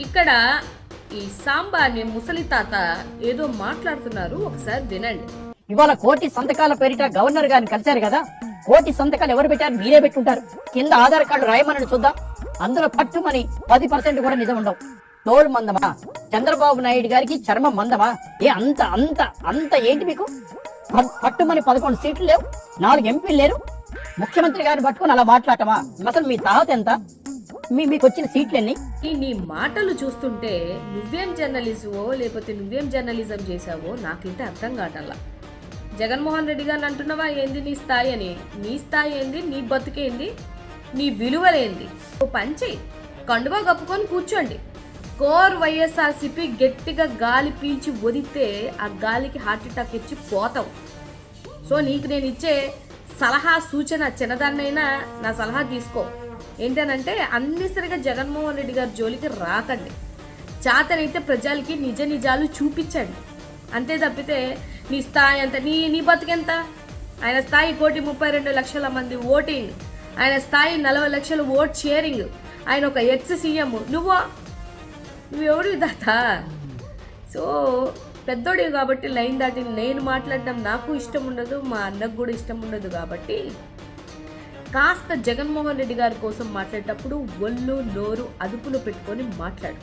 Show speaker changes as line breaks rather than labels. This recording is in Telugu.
ఇక్కడ ఈ సాంబార్ని ముసలి తాత ఏదో మాట్లాడుతున్నారు. ఒకసారి వినండి.
ఇవాళ కోటి సంతకాల పేరిట గవర్నర్ గారిని కలిశారు కదా? కోటి సంతకాలు ఎవరు పెట్టారు? మీరే పెట్టుంటారు. కింద ఆధార్ కార్డు రాయమని చూద్దాం. అందులో పట్టుమని పది పర్సెంట్ కూడా నిజం ఉండవు. తోలు మందమా? చంద్రబాబు నాయుడు గారికి చర్మం మందమా? ఏ అంత అంత అంత ఏంటి మీకు? పట్టుమని పదకొండు సీట్లు లేవు. నాలుగు ఎంపీలు లేరు. ముఖ్యమంత్రి గారిని పట్టుకొని అలా మాట్లాడటమా? అసలు మీ తాహత ఎంత? మీ మీకు వచ్చిన సీట్లు
నీ మాటలు చూస్తుంటే నువ్వేం జర్నలిజమో లేకపోతే నువ్వేం జర్నలిజం చేసావో నాకైతే అర్థం కావటంలా జగన్మోహన్ రెడ్డి గారిని అంటున్నావా? ఏంది నీ స్థాయి అని? నీ స్థాయి ఏంది? నీ బతుకేంది నీ విలువలేంది ఓ పంచి కండువా కప్పుకొని కూర్చోండి. కోర్ వైఎస్ఆర్సిపి గట్టిగా గాలి పీల్చి వదితే ఆ గాలికి హార్ట్ అటాక్ ఇచ్చి పోతావు. సో నీకు నేను ఇచ్చే సలహా సూచన చిన్నదాన్నైనా నా సలహా తీసుకో. ఏంటనంటే అన్నిసరిగా జగన్మోహన్ రెడ్డి గారి జోలికి రాకండి. చాతనైతే ప్రజలకి నిజ నిజాలు చూపించండి. అంతే తప్పితే నీ స్థాయి ఎంత నీ నీ బతుకెంత? ఆయన స్థాయి కోటి ముప్పై రెండు లక్షల మంది ఓటింగ్. ఆయన స్థాయి నలభై లక్షల ఓట్ షేరింగ్. ఆయన ఒక ఎక్స్ సీఎం. నువ్వు నువ్వెవడు దాత? సో పెద్దోడివి కాబట్టి లైన్ దాటి నేను మాట్లాడడం నాకు ఇష్టం ఉండదు మా అన్నకు కూడా ఇష్టం ఉండదు కాబట్టి కాస్త జగన్మోహన్ రెడ్డి గారి కోసం మాట్లాడేటప్పుడు ఒళ్ళు నోరు అదుపులో పెట్టుకొని మాట్లాడు.